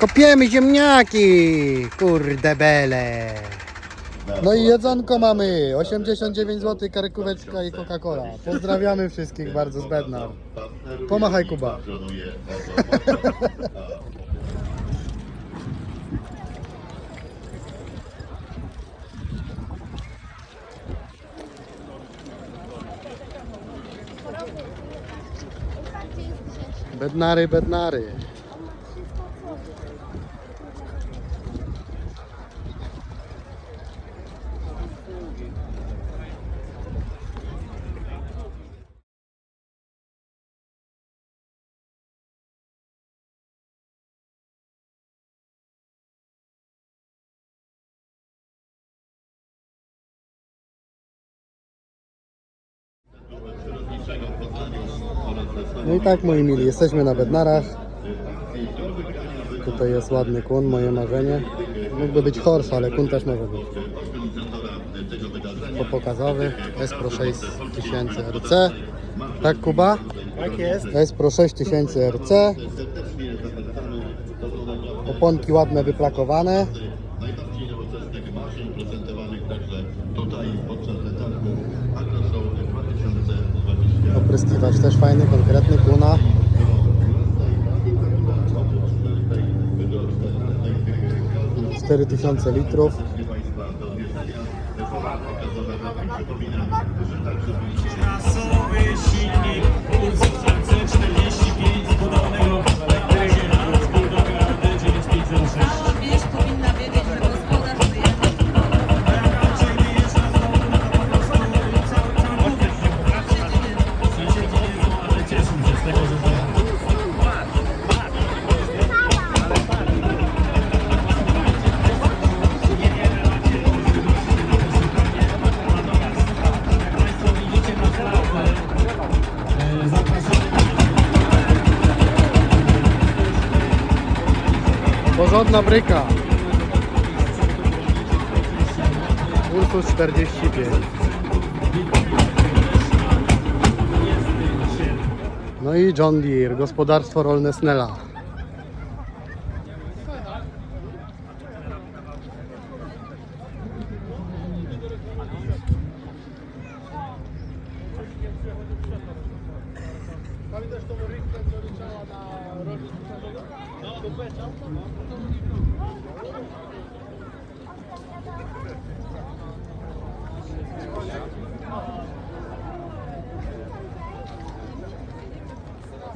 Kopiemy ziemniaki! Kurde bele! No i jedzonko mamy! 89 zł, karkóweczka i Coca-Cola. Pozdrawiamy wszystkich bardzo z Bednar. Pomachaj Kuba. Bednary, bednary. No i tak moi mili, jesteśmy na Bednarach. Tutaj jest ładny kun, moje marzenie. Mógłby być Horse, ale kun też może być. Pokazowy, S Pro 6000 RC. Tak Kuba? Tak jest. S Pro 6000 RC. Oponki ładne, wyplakowane. Opryskiwacz też fajny, konkretny, kuna. Cztery tysiące litrów. Porządna bryka. Ursus 45. No i John Deere, gospodarstwo rolne Snella. Ursus 1624,5. Po co na katówę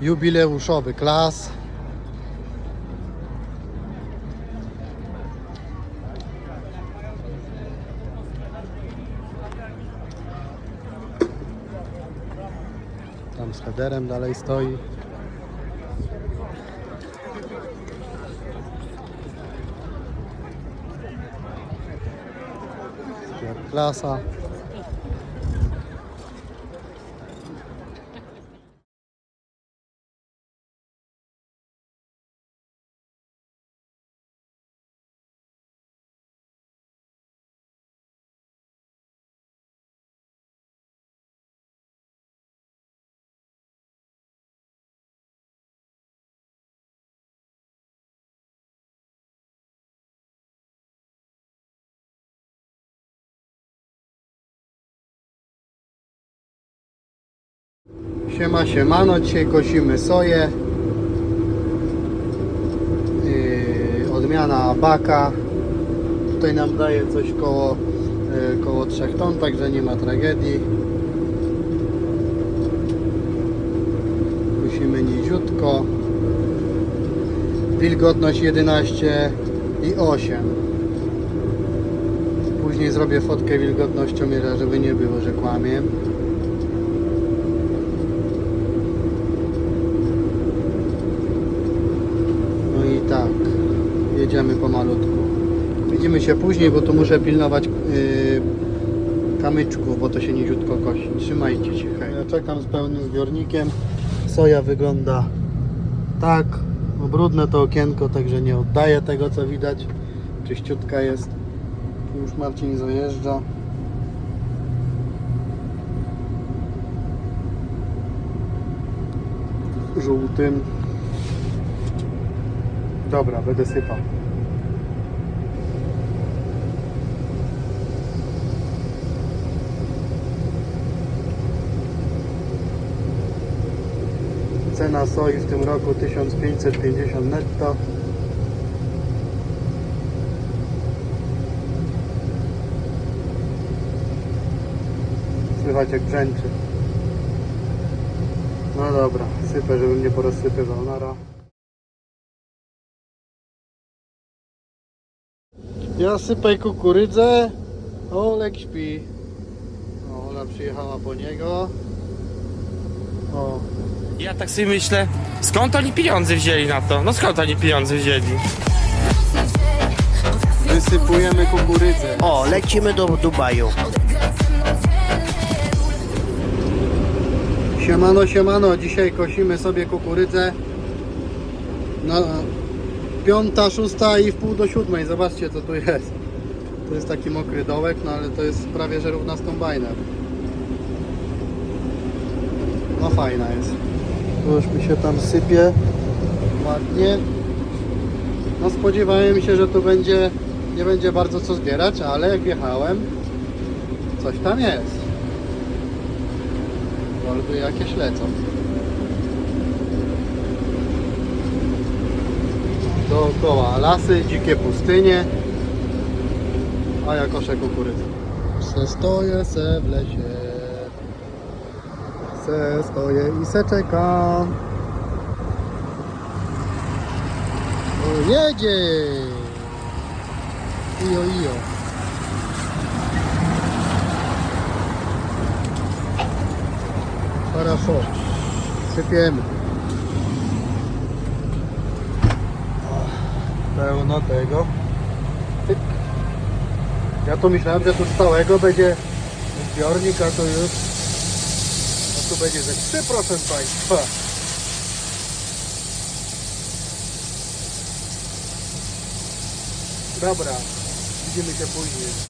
Jubileuszowy klas. Tam z headerem dalej stoi. Klasa. Siema, siemano, dzisiaj kosimy soję. Yy, odmiana baka. Tutaj nam daje coś koło, yy, koło 3 ton, także nie ma tragedii. Kosimy niziutko. Wilgotność 11 i 8. później zrobię fotkę wilgotnościomierza, żeby nie było, że kłamie. No i tak, jedziemy pomalutku. Widzimy się później, bo tu muszę pilnować yy, kamyczków, bo to się niziutko kosi. Trzymajcie się, hej. Ja czekam z pełnym zbiornikiem. Soja wygląda tak. Brudne to okienko, także nie oddaję tego co widać. Czyściutka jest. Już Marcin zajeżdża. Żółtym. Dobra, będę sypał. Cena soi w tym roku 1550 netto. Słychać jak brzęczy. No dobra, sypę, żebym nie porozsypywał. Nara. Ja sypaj kukurydzę. Olek śpi. O, Ola przyjechała po niego. O, Ja tak sobie myślę, skąd oni pieniądze wzięli na to? No skąd oni pieniądze wzięli? wysypujemy kukurydzę. O, lecimy do Dubaju. Siemano, siemano, dzisiaj kosimy sobie kukurydzę na piąta, szósta i w pół do siódmej. Zobaczcie co tu jest. To jest taki mokry dołek, no ale to jest prawie że równa z kombajnem. No fajna jest. Tu już mi się tam sypie ładnie. No spodziewałem się, że tu będzie nie będzie bardzo co zbierać, ale jak jechałem coś tam jest. Wolby jakieś lecą. Dookoła lasy, dzikie pustynie, a ja koszę kukurydzę. Se stoję se w lesie, se stoję i se czekam. O, jedzie! Ijo, ijo. Хорошо. Sypiemy. O, Pełno tego. Tyk. Ja tu myślałem, że tu z całego będzie zbiornik, a to już a tu będzie ze 3 proszę Państwa. Dobra, widzimy się później.